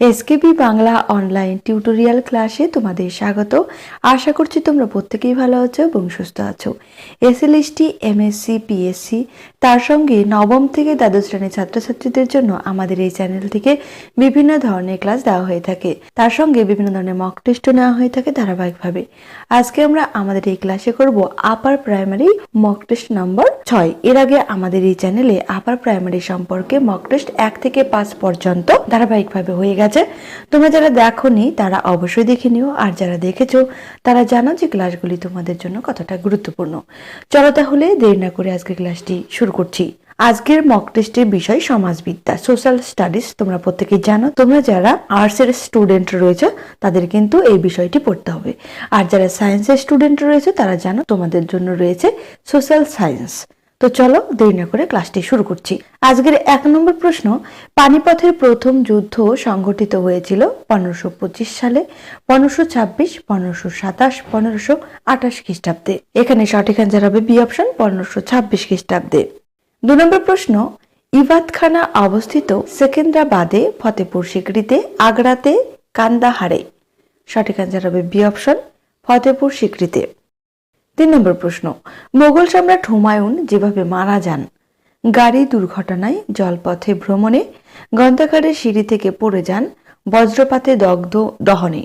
এসকেপি Bangla online tutorial ক্লাসে তোমাদের স্বাগত। আশা করছি তোমরা প্রত্যেকেই ভালো আছো এবং সুস্থ আছো। এসএলএসটি এমএসসি পিএসসি তার সঙ্গে নবম থেকে দ্বাদশ শ্রেণির ছাত্রছাত্রীদের জন্য আমাদের এই চ্যানেল থেকে বিভিন্ন ধরনের ক্লাস দেওয়া হয়ে থাকে। তার সঙ্গে বিভিন্ন ধরনের মক টেস্টও নেওয়া হয়ে থাকে ধারাবাহিকভাবে। আজকে আমরা আমাদের এই ক্লাসে করব আপার প্রাইমারি মক টেস্ট নম্বর ছয়। এর আগে আমাদের এই চ্যানেলে আপার প্রাইমারি সম্পর্কে মক টেস্ট এক থেকে পাঁচ পর্যন্ত ধারাবাহিকভাবে হয়ে গেছে। তোমরা যারা দেখোনি, তারা অবশ্যই দেখে নিও। আর যারা দেখেছ, তারা জানো যে ক্লাসগুলি তোমাদের জন্য কতটা গুরুত্বপূর্ণ। চলো তাহলে দেরি না করে আজকের ক্লাসটি শুরু করছি। আজকের মক টেস্টের বিষয় সমাজবিদ্যা সোশ্যাল স্টাডিজ তোমরা প্রত্যেকেই জানো, তোমরা যারা আর্টস এর স্টুডেন্ট রয়েছে, তাদের কিন্তু এই বিষয়টি পড়তে হবে। আর যারা সায়েন্সের স্টুডেন্ট রয়েছে, তারা জানো তোমাদের জন্য রয়েছে সোশ্যাল সায়েন্স তো চলো দেরি না করে ক্লাসটি শুরু করছি। আজকের এক নম্বর প্রশ্ন, পানিপথের প্রথম যুদ্ধ সংঘটিত হয়েছিল পনেরোশো পঁচিশ সালে, পনেরোশো ছাব্বিশ, পনেরোশো সাতাশ, পনেরোশো আঠাশ খ্রিস্টাব্দে। এখানে সঠিক অ্যান্সার হবে বি অপশন পনেরোশো ছাব্বিশ খ্রিস্টাব্দে। দু নম্বর প্রশ্ন, ইবাদখানা অবস্থিত সেকেন্দ্রাবাদে ফতেপুর সিকরিতে আগ্রাতে কান্দাহারে। সঠিক অ্যান্সার হবে বি অপশন ফতেপুর সিকরিতে তিন নম্বর প্রশ্ন। মোগল সম্রাট হুমায়ুন যেভাবে মারা যান, গাড়ি দুর্ঘটনায় জলপথে ভ্রমণে, গ্রন্থাগারের সিঁড়ি থেকে পড়ে যান, বজ্রপাতে দগ্ধ দহনে।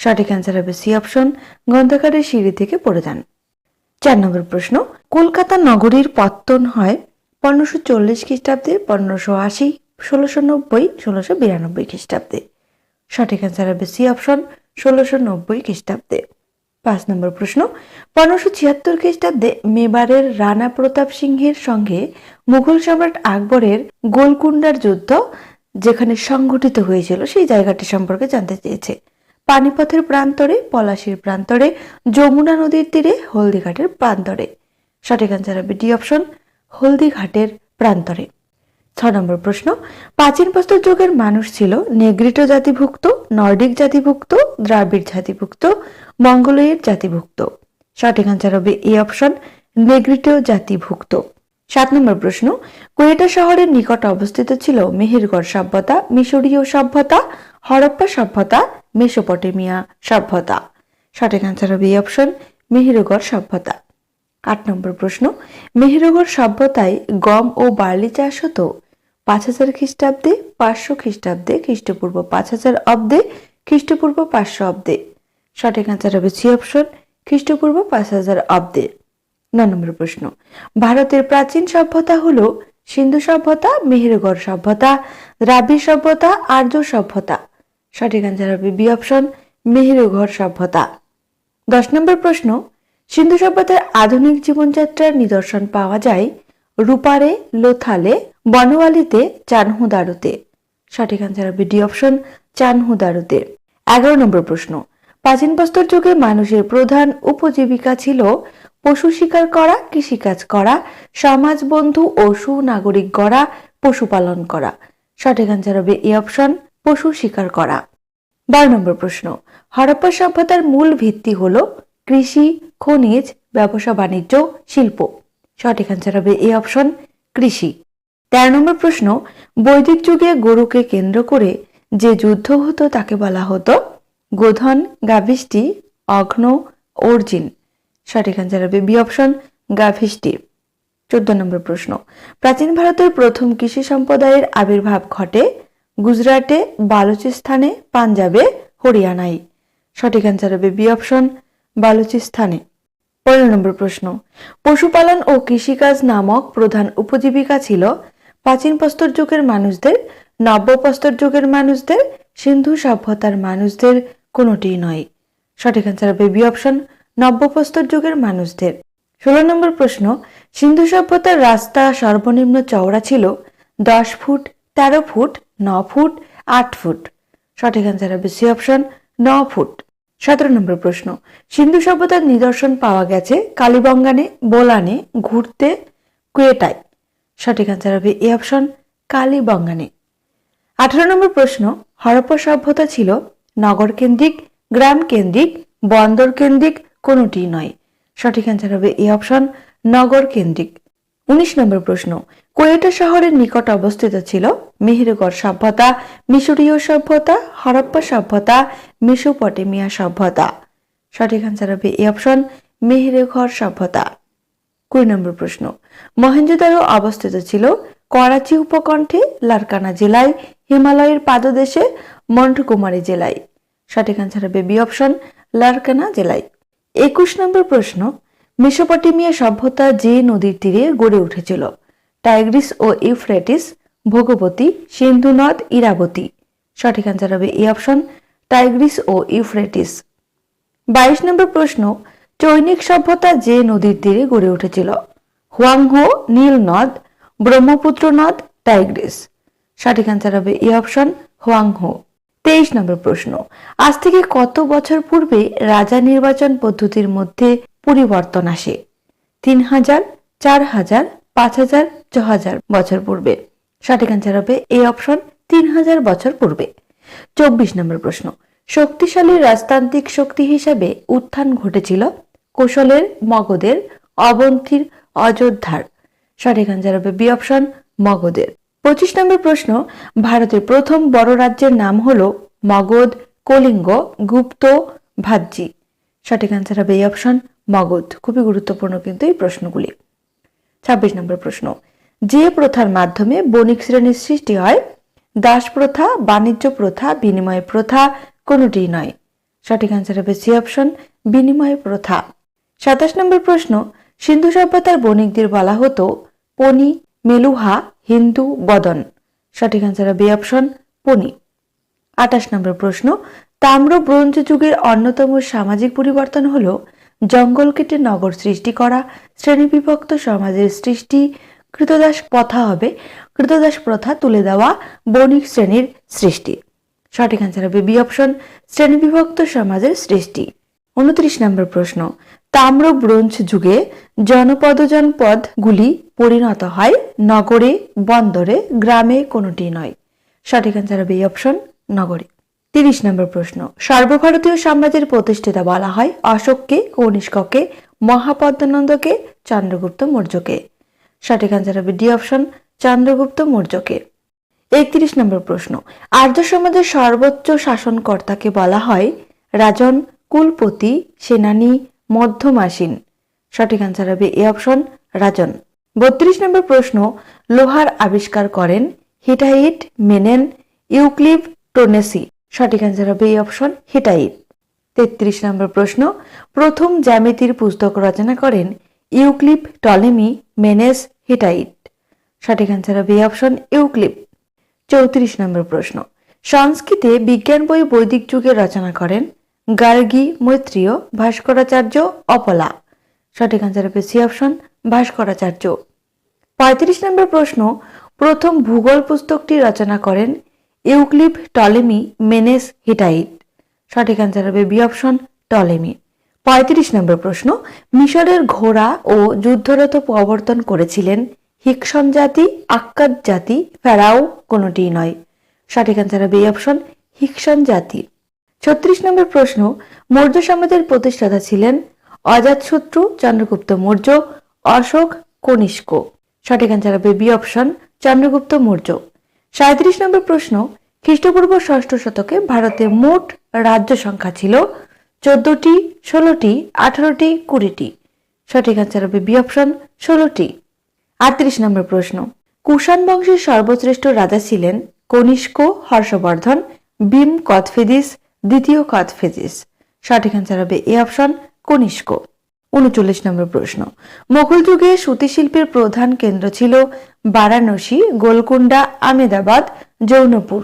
সঠিক অ্যান্সার হবে সি অপশন গ্রন্থাগারের সিঁড়ি থেকে পড়ে যান। চার নম্বর প্রশ্ন, কলকাতা নগরীর পত্তন হয় পনেরোশো চল্লিশ খ্রিস্টাব্দে, পনেরোশো আশি, ষোলোশো নব্বই, ষোলোশো বিরানব্বই খ্রিস্টাব্দে। সঠিক অ্যান্সার হবে সি অপশন ষোলোশো নব্বই খ্রিস্টাব্দে। পাঁচ নম্বর প্রশ্ন। পনেরোশো ছিয়াত্তর খ্রিস্টাব্দে মেবারের রানা প্রতাপ সিংহের সঙ্গে মুঘল সম্রাট আকবরের গোলকুন্ডার যুদ্ধ, যেখানে সংঘটিত হয়েছিল, সেই জায়গাটি সম্পর্কে জানতে চেয়েছে। পানিপথের প্রান্তরে, পলাশির প্রান্তরে, যমুনা নদীর তীরে, হলদিঘাটের প্রান্তরে। সঠিক অ্যান্সার হবে ডি অপশন হলদিঘাটের প্রান্তরে। ছ নম্বর প্রশ্ন, প্রাচীন প্রস্তর যুগের মানুষ ছিল নেগ্রিটো জাতিভুক্ত, নর্ডিক জাতিভুক্ত, দ্রাবিড় জাতিভুক্ত মঙ্গোলয়ের জাতিভুক্ত। সঠিক আনসার হবে এ অপশন নেগ্রিটো জাতিভুক্ত। সাত নম্বর প্রশ্ন, কোয়েটা শহরের নিকট অবস্থিত ছিল মেহেরগড় সভ্যতা, মিশরীয় সভ্যতা, হরপ্পা সভ্যতা, মেসোপটেমিয়া সভ্যতা? সঠিক আনসার হবে এ অপশন মেহেরগড় সভ্যতা। আট নম্বর প্রশ্ন, মেহেরগড় সভ্যতায় গম ও বার্লি চাষ হতো? পাঁচ হাজার খ্রিস্টাব্দে, পাঁচশো খ্রিস্টাব্দে, খ্রিস্টপূর্ব পাঁচ হাজার অব্দে, খ্রিস্টপূর্ব পাঁচশো অব্দে। সঠিক আনসার হবে সি অপশন খ্রিস্টপূর্ব পাঁচ হাজার অব্দে। ন নম্বর প্রশ্ন। ভারতের প্রাচীন সভ্যতা হলো সিন্ধু সভ্যতা, মেহেরগড় সভ্যতা দ্রাবিড় সভ্যতা, আর্য সভ্যতা। সঠিক আনসার হবে বি অপশন মেহেরগড় সভ্যতা। দশ নম্বর প্রশ্ন। সিন্ধু সভ্যতার আধুনিক জীবনযাত্রার নিদর্শন পাওয়া যায় রূপারে, লোথালে, বনওয়ালিতে, চানহুদারুতে। সঠিক আনসার হবে ডি অপশন চানহুদারুতে। এগারো নম্বর প্রশ্ন। প্রাচীন প্রস্তর যুগে মানুষের প্রধান উপজীবিকা ছিল পশু শিকার করা, কৃষিকাজ করা, সমাজ বন্ধু ও সুনাগরিক গড়া, পশুপালন করা। সঠিক আনসার হবে এ অপশন পশু শিকার করা। বারো নম্বর প্রশ্ন। হরপ্পা সভ্যতার মূল ভিত্তি হল কৃষি, খনিজ, ব্যবসা, বাণিজ্য, শিল্প। সঠিক আনসার হবে এ অপশন কৃষি। তেরো নম্বর প্রশ্ন, বৈদিক যুগে গরুকে কেন্দ্র করে যে যুদ্ধ হতো তাকে বলা হতো গোধন, গাভিষ্টি, অগ্ন, অর্জিন। সঠিক আনসার হবে বি অপশন গাভিষ্টি। চোদ্দ নম্বর প্রশ্ন, প্রাচীন ভারতের প্রথম কৃষি সম্প্রদায়ের আবির্ভাব ঘটে গুজরাটে বালুচিস্তানে পাঞ্জাবে, হরিয়ানায়। সঠিক অ্যান্সার হবে বি অপশন বালুচিস্তানে পনেরো নম্বর প্রশ্ন। পশুপালন ও কৃষিকাজ নামক প্রধান উপজীবিকা ছিল প্রাচীন প্রস্তর যুগের মানুষদের, নব্য প্রস্তর যুগের মানুষদের, সিন্ধু সভ্যতার মানুষদের কোনোটিই নয়। সঠিক অ্যান্সার হবে বি অপশন নব্য প্রস্তর যুগের মানুষদের। ষোলো নম্বর প্রশ্ন, সিন্ধু সভ্যতার রাস্তা সর্বনিম্ন চওড়া ছিল দশ ফুট, তেরো ফুট, ন ফুট, আট ফুট। সঠিক অ্যান্সার হবে সি অপশন ন ফুট। সতেরো নম্বর প্রশ্ন। সিন্ধু সভ্যতার নিদর্শন পাওয়া গেছে কালীবঙ্গানে, বোলানে, ঘুরতে, কুয়েটায়। সঠিক অ্যান্সার হবে এ অপশন কালীবঙ্গানে। আঠারো নম্বর প্রশ্ন, হরপ্পা সভ্যতা ছিল নগর কেন্দ্রিক, গ্রাম কেন্দ্রিক, বন্দর কেন্দ্রিক কোনোটি নয়। সঠিক অ্যান্সার হবে এ অপশন নগর কেন্দ্রিক। উনিশ নম্বর প্রশ্ন কোয়েটা শহরের নিকট অবস্থিত ছিল মেহেরগড় সভ্যতা, মিশরীয় সভ্যতা, হরপ্পা সভ্যতা, মেসোপটেমিয়া সভ্যতা। সঠিক আনসার হবে এ অপশন মেহেরগড় সভ্যতা। কুড়ি নম্বর প্রশ্ন মহেঞ্জোদারো অবস্থিত ছিল করাচি উপকণ্ঠে, লারকানা জেলায়, হিমালয়ের পাদদেশে, মন্টকুমারী জেলায়। সঠিক আনসার হবে বি অপশন লারকানা জেলায়। একুশ নম্বর প্রশ্ন, মেসোপটেমিয়া সভ্যতা যে নদীর তীরে গড়ে উঠেছিল টাইগ্রিস ও ইউফ্রেটিস, ভোগবতী, সিন্ধু নদ, ইরাবতী। সঠিক আনসার হবে এ অপশন টাইগ্রিস ও ইউফ্রেটিস। বাইশ নম্বর প্রশ্ন, চৈনিক সভ্যতা যে নদীর তীরে গড়ে উঠেছিল? হুয়াংহো, নীল নদ, ব্রহ্মপুত্র নদ, টাইগ্রিস। সঠিক আনসার হবে এ অপশন হুয়াংহো। তেইশ নম্বর প্রশ্ন, আজ থেকে কত বছর পূর্বে রাজা নির্বাচন পদ্ধতির মধ্যে পরিবর্তন আসে? তিন হাজার, চার হাজার পাঁচ হাজার ছ হাজার বছর পূর্বে। সঠিক আনসার হবে এই অপশন তিন হাজার বছর পূর্বে। চব্বিশ নম্বর প্রশ্ন, শক্তিশালী রাজতান্ত্রিক শক্তি হিসাবে উত্থান ঘটেছিল কৌশলের, মগধের, অবন্তীর, অযোধ্যার। সঠিক আনসার হবে বি অপশন মগধের। পঁচিশ নম্বর প্রশ্ন, ভারতের প্রথম বড় রাজ্যের নাম হল মগধ, কলিঙ্গ, গুপ্ত, ভাজ্জি। সঠিক আনসার হবে এই অপশন মগধ। খুবই গুরুত্বপূর্ণ কিন্তু এই প্রশ্নগুলি। ছাব্বিশ নম্বর প্রশ্ন। যে প্রথার মাধ্যমে বণিক শ্রেণির সৃষ্টি হয়, দাস প্রথা, বাণিজ্য প্রথা, বিনিময় প্রথা কোনোটি নয়। সঠিক আনসার হবে সি অপশন বিনিময় প্রথা। সাতাশ নম্বর প্রশ্ন, সিন্ধু সভ্যতার বণিকদের বলা হতো পনি মেলুহা, হিন্দু, বদন। সঠিক আনসার হবে অপশন পনি আঠাশ নম্বর প্রশ্ন, তাম্র ব্রোঞ্জ যুগের অন্যতম সামাজিক পরিবর্তন হল জঙ্গল কেটে নগর সৃষ্টি করা, শ্রেণীবিভক্ত সমাজের সৃষ্টি, কৃতদাস প্রথা হবে। কৃতদাস প্রথা তুলে দেওয়া বণিক শ্রেণির সৃষ্টি। সঠিক আনসার হবে বি অপশন শ্রেণীবিভক্ত সমাজের সৃষ্টি। উনত্রিশ নম্বর প্রশ্ন তাম্র ব্রোঞ্জ যুগে জনপদ জনপদগুলি পরিণত হয় নগরে, বন্দরে, গ্রামে কোনোটি নয়। সঠিক আনসার হবে এই অপশন নগরে। তিরিশ নম্বর প্রশ্ন। সর্বভারতীয় সাম্রাজ্যের প্রতিষ্ঠাতা বলা হয় অশোককে, কনিষ্ককে, মহাপদ্মানন্দকে, চন্দ্রগুপ্ত মৌর্যকে। সঠিক আনসার হবে ডি অপশন চন্দ্রগুপ্ত মৌর্যকে। একত্রিশ নম্বর প্রশ্ন। আর্য সমাজের সর্বোচ্চ শাসনকর্তাকে বলা হয় রাজন, কুলপতি, সেনানী, মধ্যমাসীন। সঠিক আনসার হবে এ অপশন রাজন। বত্রিশ নম্বর প্রশ্ন, লোহার আবিষ্কার করেন হিটাইট, মেনেন ইউক্লিভ টোনেসি। সঠিক আনসার হবে এই অপশন হিটাইট তেত্রিশ নম্বর প্রশ্ন, প্রথম জ্যামিতির পুস্তক রচনা করেন ইউক্লিপ টলেমি মেনেস হিটাইট সঠিক আনসার হবে এই অপশন ইউক্লিপ। চৌত্রিশ নম্বর প্রশ্ন, সংস্কৃতে বিজ্ঞান বই বৈদিক যুগে রচনা করেন গার্গী মৈত্রীয় ভাস্করাচার্য, অপলা। সঠিক আনসার হবে সি অপশন ভাস্করাচার্য। পঁয়ত্রিশ নম্বর প্রশ্ন, প্রথম ভূগোল পুস্তকটি রচনা করেন ইউক্লিপ, টলেমি, মেনেস, হিটাইট। সঠিক আনসার হবে বি অপশন, টলেমি। পঁয়ত্রিশ নম্বর প্রশ্ন, মিশরের ঘোড়া ও যুদ্ধরত প্রবর্তন করেছিলেন হিকসন জাতি, আক্কাদ জাতি, ফেরাও কোনোটি নয়। সঠিক আনসার হবে এই অপশন হিকসন জাতি। ছত্রিশ নম্বর প্রশ্ন, মৌর্য সমাজের প্রতিষ্ঠাতা ছিলেন অজাতশত্রু চন্দ্রগুপ্ত মৌর্য, অশোক কনিষ্ক। সঠিক আনসার হবে বি অপশন, চন্দ্রগুপ্ত মৌর্য। সাঁত্রিশ নম্বর প্রশ্ন, খ্রিস্টপূর্ব ষষ্ঠ শতকে ভারতে মোট রাজ্য সংখ্যা ছিল চোদ্দটি, ষোলোটি, আঠারোটি, কুড়িটি। সঠিক আনসার হবে বি অপশন ষোলোটি। আটত্রিশ নম্বর প্রশ্ন, কুষাণ বংশের সর্বশ্রেষ্ঠ রাজা ছিলেন কনিষ্ক হর্ষবর্ধন, ভীম কথফেদিস দ্বিতীয় কথফেদিস সঠিক আনসার হবে এ অপশন কনিষ্ক। উনচল্লিশ নম্বর প্রশ্ন। মোগল যুগে সুতি শিল্পের প্রধান কেন্দ্র ছিল বারাণসী গোলকুন্ডা আমেদাবাদ জৌনপুর।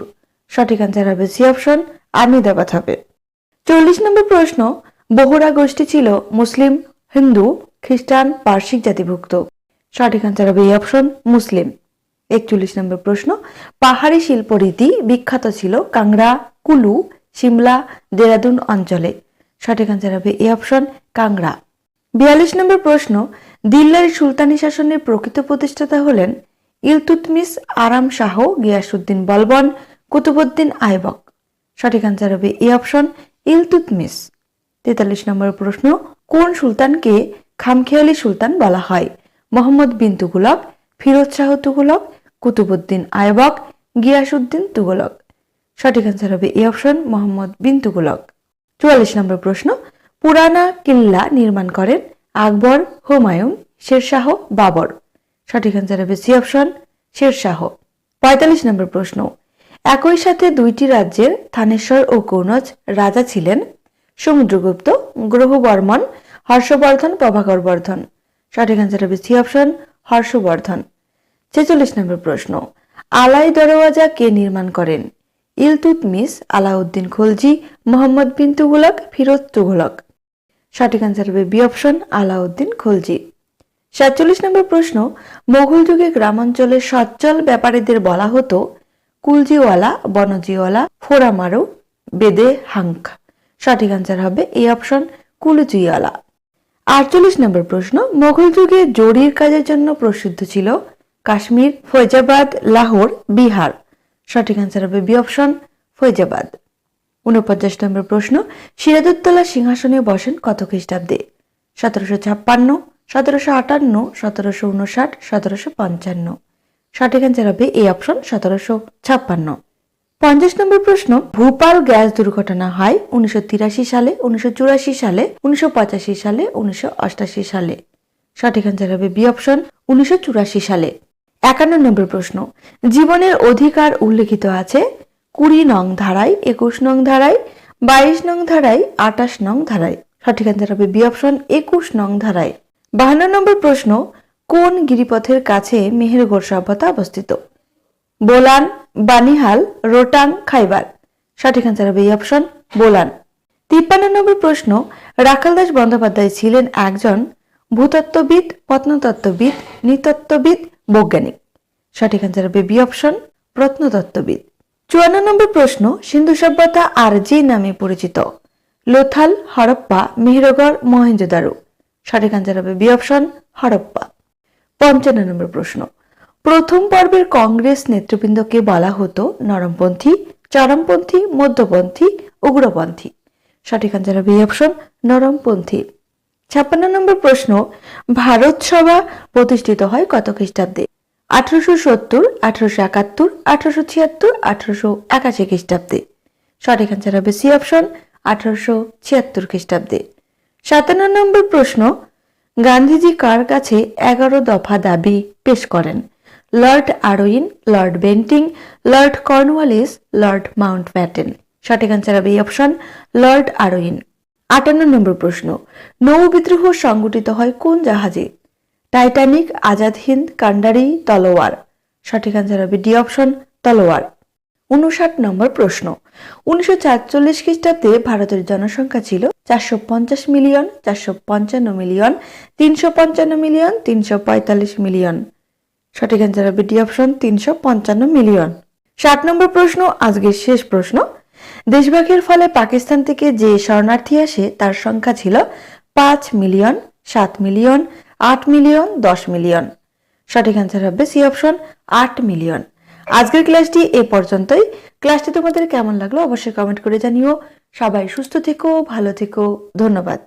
সঠিক আনসার হবে সি অপশন আমেদাবাদ হবে। চল্লিশ নম্বর প্রশ্ন, বহুরা গোষ্ঠী ছিল মুসলিম, হিন্দু, খ্রিস্টান পার্সিক জাতিভুক্ত। সঠিক আনসার হবে এই অপশন মুসলিম। একচল্লিশ নম্বর প্রশ্ন, পাহাড়ি শিল্পরীতি বিখ্যাত ছিল কাংড়া, কুলু, সিমলা, দেরাদুন অঞ্চলে। সঠিক আনসার হবে এই অপশন কাংড়া। বিয়াল্লিশ নম্বর প্রশ্ন, দিল্লার সুলতানি শাসনের প্রকৃত প্রতিষ্ঠাতা হলেন ইলতুতমিস আরাম শাহ গিয়াসুদ্দিন বলবন কুতুবুদ্দিন আইবক। সঠিক আনসার হবে এই অপশন ইলতুতমিস তেতাল্লিশ নম্বর প্রশ্ন, কোন সুলতানকে খামখেয়ালি সুলতান বলা হয়? মোহাম্মদ বিন তুগুলক, ফিরোজ শাহ তুগলক কুতুবুদ্দিন আয়বক গিয়াসুদ্দিন তুগলক। সঠিক অ্যান্সার হবে এই অপশন মোহাম্মদ বিন তুগলক। চুয়াল্লিশ নম্বর প্রশ্ন পুরানা কিল্লা নির্মাণ করেন আকবর হুমায়ুন, শেরশাহ বাবর। সঠিক অ্যান্সার হবে সি অপশন শেরশাহ। পঁয়তাল্লিশ নম্বর প্রশ্ন, একই সাথে দুইটি রাজ্যের থানেশ্বর ও কৌনজ রাজা ছিলেন? সমুদ্রগুপ্ত, গ্রহবর্মন, হর্ষবর্ধন, প্রভাকর বর্ধন। সঠিক অ্যান্সার হবে সি অপশন হর্ষবর্ধন। ছেচল্লিশ নম্বর প্রশ্ন, আলাই দরওয়াজা কে নির্মাণ করেন? ইলতুতমিস আলাউদ্দিন খলজি, মোহাম্মদ বিন তুগলক ফিরোজ তুগলক সঠিক অ্যান্সার হবে বি অপশন আলাউদ্দিন খলজি। সাতচল্লিশ নম্বর প্রশ্ন মোগল যুগে গ্রামাঞ্চলের সচ্ছল ব্যাপারীদের বলা হতো, কুলজিওয়ালা, বনজিওয়ালা, ফোরামারু, বেদে হাঙ্ক। সঠিক অ্যান্সার হবে এই অপশন কুলজিওয়ালা। আটচল্লিশ নম্বর প্রশ্ন মোগল যুগে জরির কাজের জন্য প্রসিদ্ধ ছিল কাশ্মীর, ফৈজাবাদ, লাহোর, বিহার। সঠিক অ্যান্সার হবে বি অপশন ফৈজাবাদ। উনপঞ্চাশ নম্বর প্রশ্ন, সিরাজউদ্দৌলা সিংহাসনে বসেন কত খ্রিস্টাব্দে? সতেরোশো ছাপ্পান্ন, সতেরোশো আটান্ন, সতেরোশো উনষাট সতেরোশো পঞ্চান্ন। সঠিক অ্যান্সার হবে এই অপশন সতেরোশো ছাপ্পান্ন। পঞ্চাশ নম্বর প্রশ্ন, ভূপাল গ্যাস দুর্ঘটনা হয় উনিশশো তিরাশি সালে, উনিশশো চুরাশি সালে, উনিশশো পঁচাশি সালে, উনিশশো অষ্টাশি সালে? সঠিক অ্যান্সার হবে বি অপশন উনিশশো চুরাশি সালে। একান্ন নম্বর প্রশ্ন, জীবনের অধিকার উল্লেখিত আছে কুড়ি নং ধারায়, একুশ নং ধারায়, বাইশ নং ধারায় আটাশ নং ধারায়। সঠিক অ্যান্সার হবে বি অপশন একুশ নং ধারায়। বাহান্ন নম্বর প্রশ্ন, কোন গিরিপথের কাছে মেহেরগড় সভ্যতা অবস্থিত? বোলান, বানিহাল, রোটাং, খাইবার। সঠিক অ্যান্সার হবে এই অপশন বোলান। তিপ্পান্ন নম্বর প্রশ্ন, রাখাল দাস বন্দ্যোপাধ্যায় ছিলেন একজন ভূতত্ত্ববিদ, প্রত্নতত্ত্ববিদ, নৃতত্ত্ববিদ, বৈজ্ঞানিক। সঠিক অ্যান্সার হবে বি অপশন প্রত্নতত্ত্ববিদ। চুয়ান্ন নম্বর প্রশ্ন, সিন্ধু সভ্যতা আর যে নামে পরিচিত। লোথাল, হরপ্পা, মেহেরগড়, মহেঞ্জোদারো। সঠিক অ্যান্সার হবে বি অপশন হরপ্পা। পঞ্চান্ন নম্বর প্রশ্ন, প্রথম পর্বের কংগ্রেস নেতৃবৃন্দকে বলা হতো নরমপন্থী, চরমপন্থী, মধ্যপন্থী, উগ্রপন্থী। সঠিক অ্যান্সার হবে অপশন নরমপন্থী। ছাপ্পান্ন নম্বর প্রশ্ন, ভারত সভা প্রতিষ্ঠিত হয় কত খ্রিস্টাব্দে? আঠারোশো সত্তর, আঠারোশো একাত্তর, আঠারোশো ছিয়াত্তর, আঠারোশো একাশি খ্রিস্টাব্দে। সঠিক অ্যান্সার হবে সি অপশন আঠারোশো ছিয়াত্তর খ্রিস্টাব্দে। সাতান্ন নম্বর প্রশ্ন, গান্ধীজি কার কাছে এগারো দফা দাবি পেশ করেন? Lord Irwin, Lord Bentinck, Lord Cornwallis, Lord Mountbatten সঠিক অ্যান্সার হবে এই অপশন লর্ড আরোইন। আটান্ন নম্বর প্রশ্ন, নৌ বিদ্রোহ সংগঠিত হয় কোন জাহাজে? টাইটানিক, আজাদ হিন্দ, কান্ডারি, তলোয়ার। সঠিক অ্যান্সার হবে ডি অপশন, তলোয়ার। উনষাট নম্বর প্রশ্ন। উনিশশো চারচল্লিশ খ্রিস্টাব্দে ভারতের জনসংখ্যা ছিল চারশো পঞ্চাশ মিলিয়ন, চারশো পঞ্চান্ন মিলিয়ন, তিনশো পঞ্চান্ন মিলিয়ন, তিনশো পঁয়তাল্লিশ মিলিয়ন। সঠিক অ্যান্সার হবে ডি অপশন, তিনশো পঞ্চান্ন মিলিয়ন। ষাট নম্বর প্রশ্ন, আজকের শেষ প্রশ্ন। দেশভাগের ফলে পাকিস্তান থেকে যে শরণার্থী আসে তার সংখ্যা ছিল পাঁচ মিলিয়ন, সাত মিলিয়ন আট মিলিয়ন, দশ মিলিয়ন। সঠিক অ্যান্সার হবে সি অপশন আট মিলিয়ন। আজকের ক্লাসটি এ পর্যন্তই। ক্লাসটি তোমাদের কেমন লাগল অবশ্যই কমেন্ট করে জানিও। সবাই সুস্থ থেকো, ভালো থেকো। ধন্যবাদ।